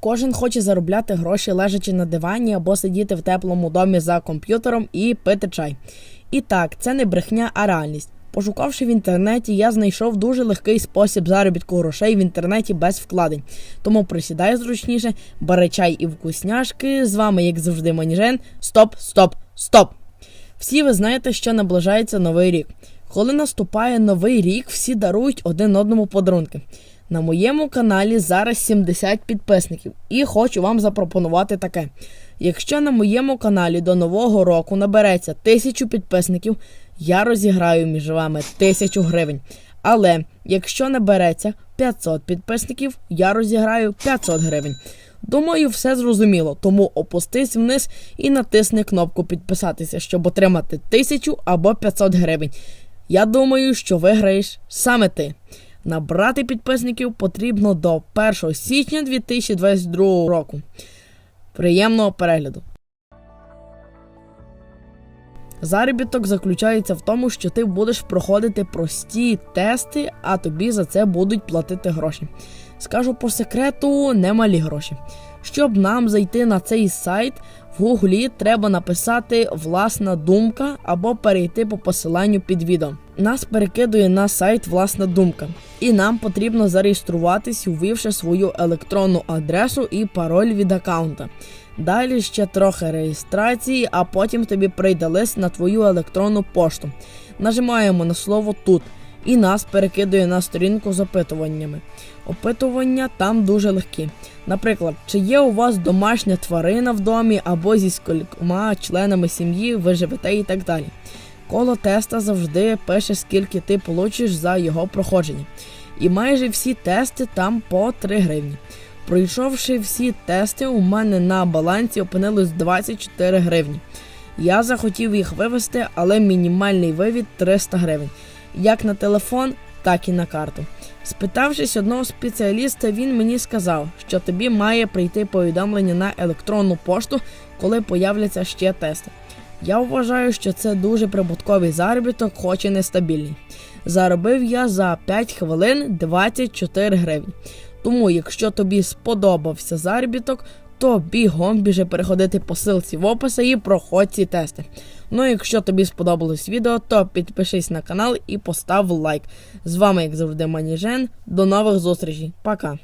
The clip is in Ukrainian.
Кожен хоче заробляти гроші, лежачи на дивані або сидіти в теплому домі за комп'ютером і пити чай. І так, це не брехня, а реальність. Пошукавши в інтернеті, я знайшов дуже легкий спосіб заробітку грошей в інтернеті без вкладень. Тому присідай зручніше, бери чай і вкусняшки. З вами, як завжди, Маніжен. Стоп, стоп, стоп! Всі ви знаєте, що наближається новий рік. Коли наступає новий рік, всі дарують один одному подарунки. На моєму каналі зараз 70 підписників, і хочу вам запропонувати таке. Якщо на моєму каналі до нового року набереться 1000 підписників, я розіграю між вами 1000 гривень. Але якщо набереться 500 підписників, я розіграю 500 гривень. Думаю, все зрозуміло, тому опустись вниз і натисни кнопку підписатися, щоб отримати 1000 або 500 гривень. Я думаю, що виграєш саме ти. Набрати підписників потрібно до 1 січня 2022 року. Приємного перегляду! Заробіток заключається в тому, що ти будеш проходити прості тести, а тобі за це будуть платити гроші. Скажу по секрету, немалі гроші. Щоб нам зайти на цей сайт, в гуглі треба написати власна думка або перейти по посиланню під відео. Нас перекидує на сайт власна думка, і нам потрібно зареєструватись, ввівши свою електронну адресу і пароль від аккаунта. Далі ще трохи реєстрації, а потім тобі прийде лист на твою електронну пошту. Нажимаємо на слово тут і нас перекидує на сторінку з опитуваннями. Опитування там дуже легкі. Наприклад, чи є у вас домашня тварина в домі або зі скількома членами сім'ї ви живете і так далі. Коло теста завжди пише, скільки ти получиш за його проходження. І майже всі тести там по 3 гривні. Пройшовши всі тести, у мене на балансі опинилось 24 гривні. Я захотів їх вивести, але мінімальний вивід 300 гривень. Як на телефон, так і на карту. Спитавшись одного спеціаліста, він мені сказав, що тобі має прийти повідомлення на електронну пошту, коли появляться ще тести. Я вважаю, що це дуже прибутковий заробіток, хоч і нестабільний. Заробив я за 5 хвилин 24 гривні. Тому, якщо тобі сподобався заробіток, то бігом біже переходити по силці в описі і проходь ці тести. Ну, якщо тобі сподобалось відео, то підпишись на канал і постав лайк. З вами, як завжди, Маніжен. До нових зустрічей. Пока.